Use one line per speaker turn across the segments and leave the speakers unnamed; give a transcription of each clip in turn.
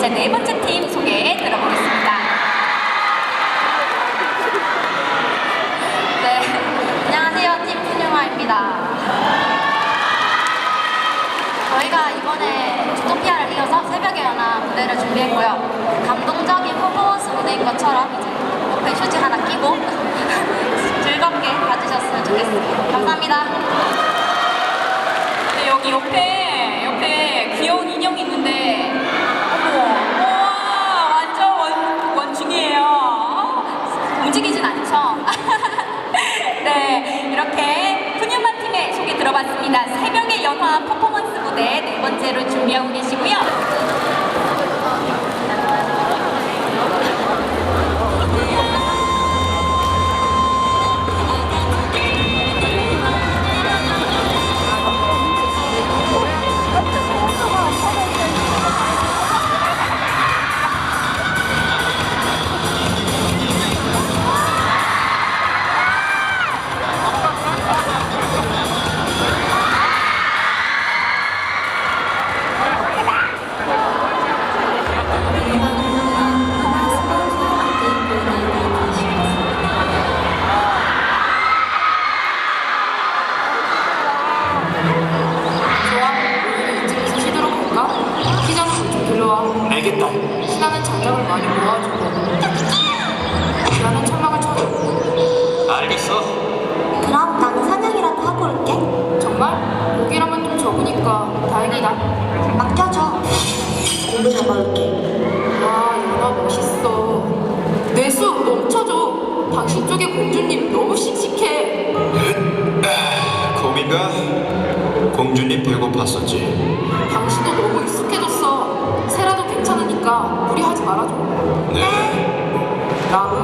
이제 네 번째 팀 소개 들어보겠습니다. 네, 안녕하세요. 팀 푸뉴마입니다. 저희가 이번에 주토피아를 이어서 새벽에 연화 무대를 준비했고요. 감동적인 퍼포먼스 무대인 것처럼 이제 옆에 휴지 하나 끼고 즐겁게 봐주셨으면 좋겠습니다. 감사합니다.
네, 여기 옆에 귀여운 인형이 있는데 어머 우와 완전 원, 원숭이에요
움직이진 않죠?
네 이렇게 푸뉴마 들어봤습니다. 새벽의 연화 퍼포먼스 무대 네 번째로 준비하고 계시고요
공주님 너무 씩씩해.
거기가 공주님 배고팠었지.
당신도 너무 익숙해졌어. 새라도 괜찮으니까 무리하지 말아줘.
네.
라고.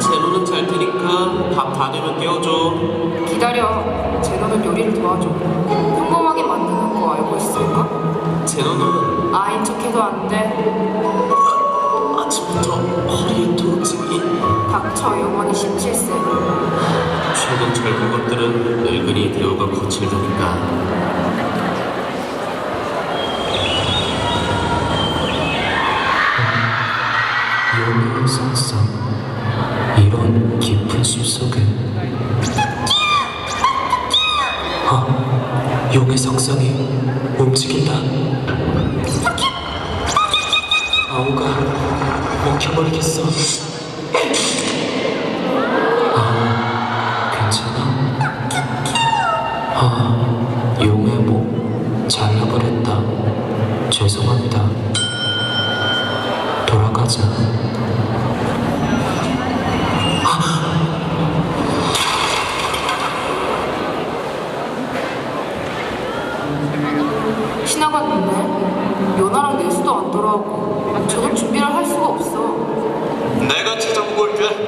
제노는 잘 테니까 밥 다 되면 깨워줘.
기다려. 제너는 요리를 도와줘. 평범하게 만드는 거 알고 있을까?
제노는
아인 척해도 안 돼.
아침부터 허리에 통증이.
닥쳐 영원히 17세.
최근 젊은 것들은 늙은이 대우가 거칠다니까.
용의 상상 이런 깊은 숲속에 아, 용의 상상이 움직인다 아우가 먹혀버리겠어. 아, 괜찮아? 아, 용의 목 잘라버렸다. 죄송합니다. 돌아가자
신화가 있네. 연아랑 내수도 안 돌아오고 저도 준비를 할 수가 없어.
내가 찾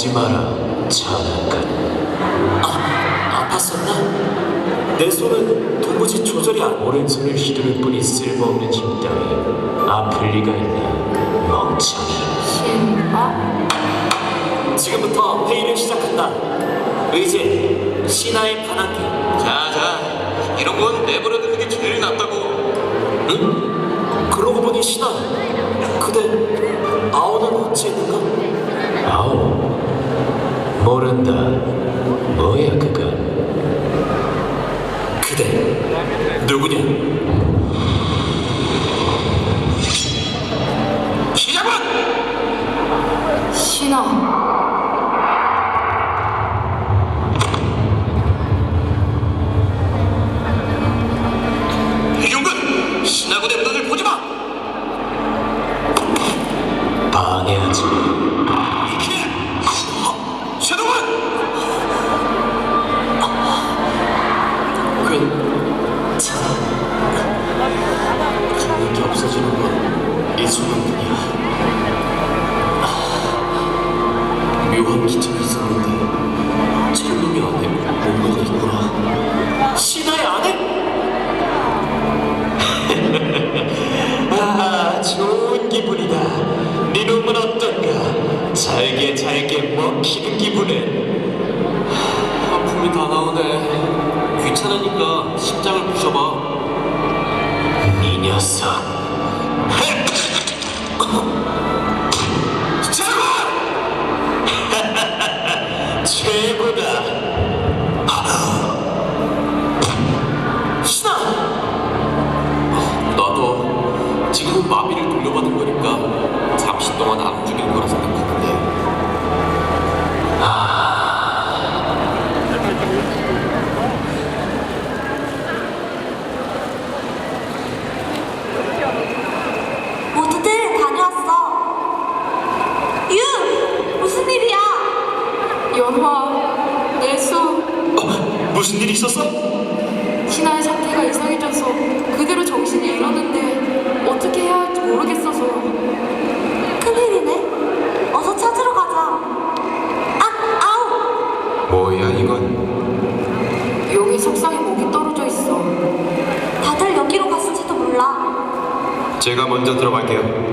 만지지 마라
장난감
아, 아팠었나? 내 손은 도무지 조절이 안.
오른손을 휘두를 뿐이 쓸모없는 힘 따위 아플 리가 있나 멍청이?
지금부터 회의를 시작한다. 의제, 신하의 반항기.
자, 자, 이런 건
잘게 잘게 먹히는 기분은
하품이 다 나오네. 귀찮으니까 심장을 부셔봐.
이 녀석. 최고다.
신
그대로 정신이 잃었는데 어떻게 해야 할지 모르겠어서
큰일이네. 어서 찾으러 가자. 아, 아우!
뭐야 이건?
용의 석상에 목이 떨어져 있어.
다들 여기로 갔을지도 몰라.
제가 먼저 들어갈게요.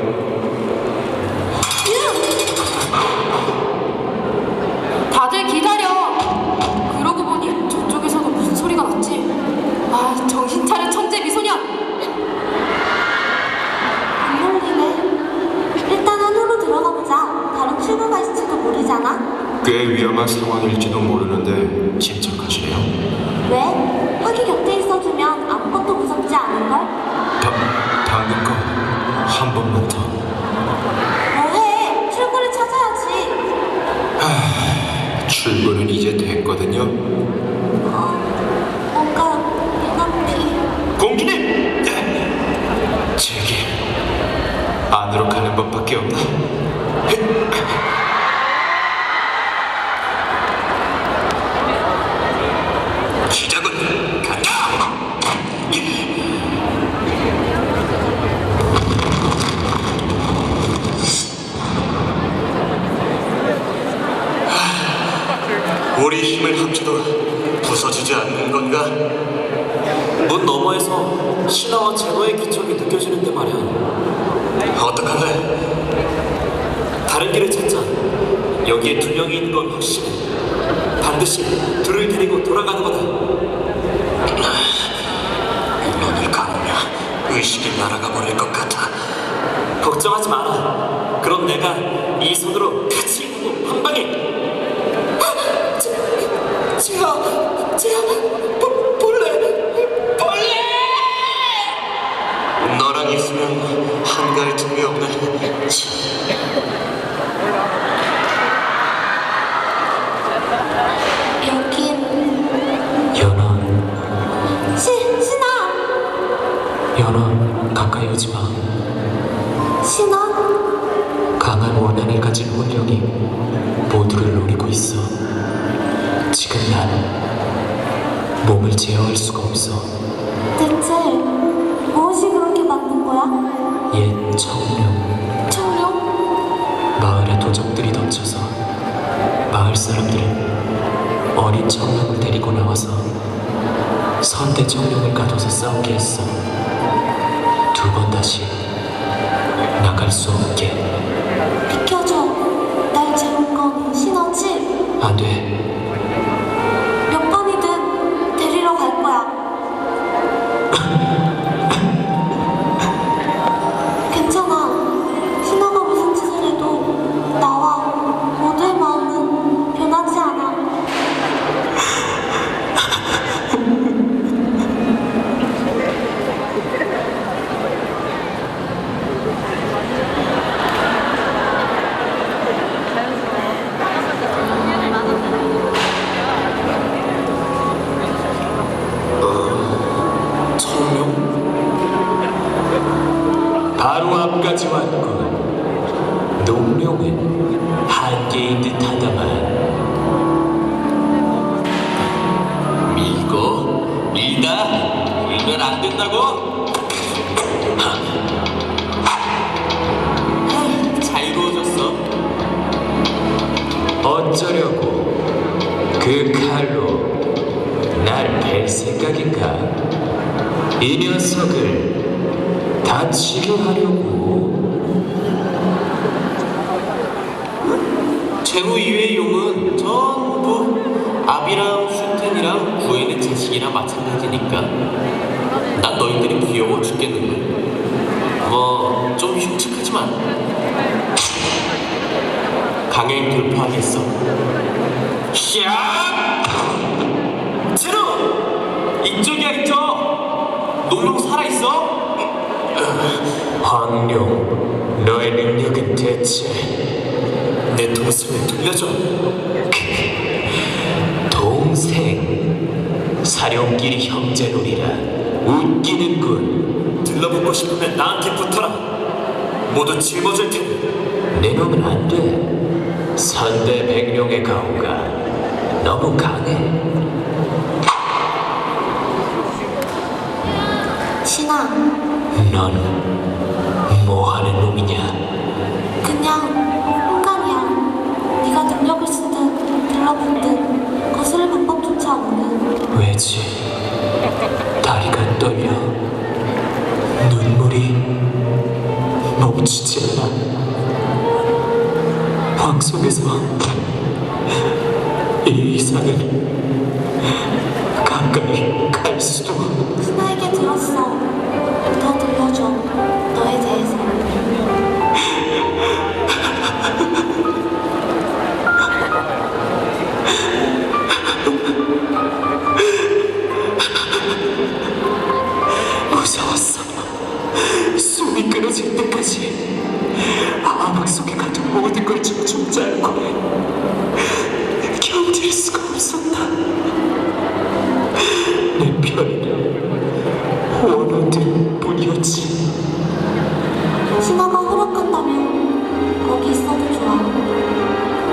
꽤 위험한 상황일지도 모르는데 침착하시네요.
왜? 확이 곁에 있어주면 아무것도 무섭지 않을걸?
다, 방금 거한 번만 더.
뭐해? 출구를 찾아야지.
출근은 이제 됐거든요.
어, 뭔가 눈앞이...
공주님! 제게 안으로 가는 법밖에 없나?
시작은 간다. 우리 힘을 합쳐도 부서지지 않는 건가?
문 너머에서 신화와 제로의 기척이 느껴지는데 말이야.
어떡할래?
다른 길을 찾자. 여기에 두 명이 있는 건 확실해. 반드시 둘을 데리고 돌아가는 거다.
눈을 감으면 의식이 날아가 버릴 것 같아.
걱정하지 마라. 그럼 내가 이 손으로 같이 보고 한 방에. 제가 제가
옛 청룡,
청룡?
마을에 도적들이 덮쳐서 마을 사람들은 어린 청룡을 데리고 나와서 선대 청룡을 가둬서 싸우게 했어. 두 번 다시 나갈 수 없게.
비켜줘. 날 재운 건 신하지?
안 돼.
몇 번이든 데리러 갈 거야.
앞까지 왔군. 농룡은 한계인 듯하다만
이거 이다
안 된다고? 잘 이루어졌어.
어쩌려고 그 칼로 날벨 생각인가? 이 녀석을 다 치료하려고
최후 이외의 용은 전부 아비랑 슈텐이랑 구엔의 자식이랑 마찬가지니까 난 너희들이 귀여워 죽겠는데 뭐좀 흉측하지만 강행 돌파하겠어 샤! 제로! 이쪽이야 이쪽! 농룡 살아있어?
황룡 너의 능력은 대체
내 동생을 돌려줘.
동생 사룡끼리 형제놀이라 웃기는군
들러붙고 싶으면 나한테 붙어라. 모두 짊어질 테니.
내 놈은 안돼 선대 백룡의 가오가 너무 강해
신아,
넌 뭐하는 놈이냐
그냥 네가 능력을 쓰든 들러붙든 거스를 방법조차 없는
왜지? 다리가 떨려. 눈물이 멈추지 않아. 황 속에서 이 이상은 가까이 갈 수도
신아
뿐이었지.
신아가 허락한다면 거기 있어도 좋아.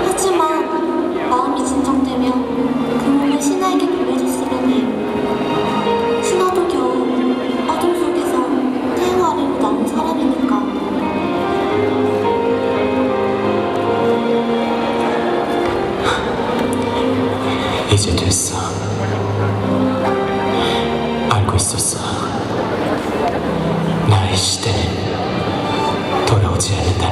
하지만 마음이 진정되면 그 몸을 신아에게 돌려줬으면 해. 신아도 겨우 어둠 속에서 태양 아래로 남은 사람이니까.
이제 됐어. 알고 있었어. 나의 시대는 돌아오지 않는다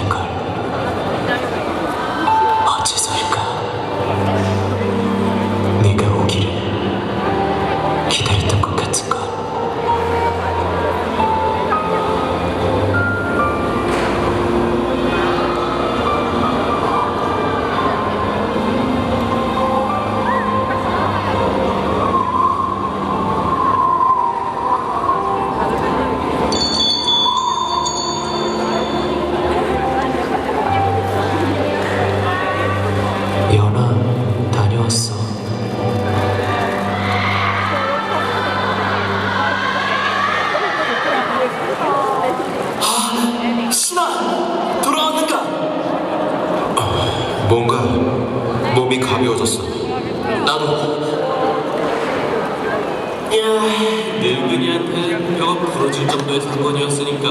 늙은이한테 뼈가 부러질 정도의 사건이었으니까.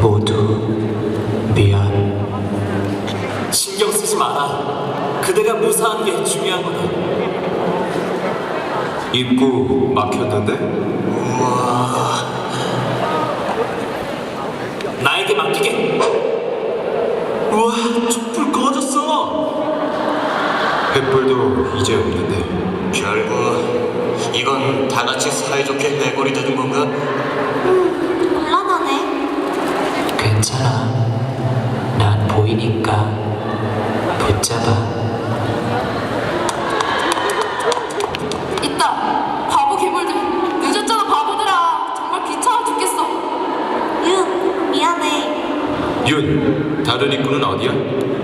모두 미안.
신경 쓰지 마라. 그대가 무사한 게 중요한 거다.
입구 막혔는데?
나에게 맡기게. 우와, 꺼졌어.
횃불도 이제 없는데. 결국 이건 다 같이 사이좋게 해골이 되는 건가?
곤란하네.
괜찮아. 난 보이니까 붙잡아.
있다. 바보 괴물들. 늦었잖아 바보들아. 정말 귀찮아 죽겠어.
윤, 미안해.
윤, 다른 입구는 어디야?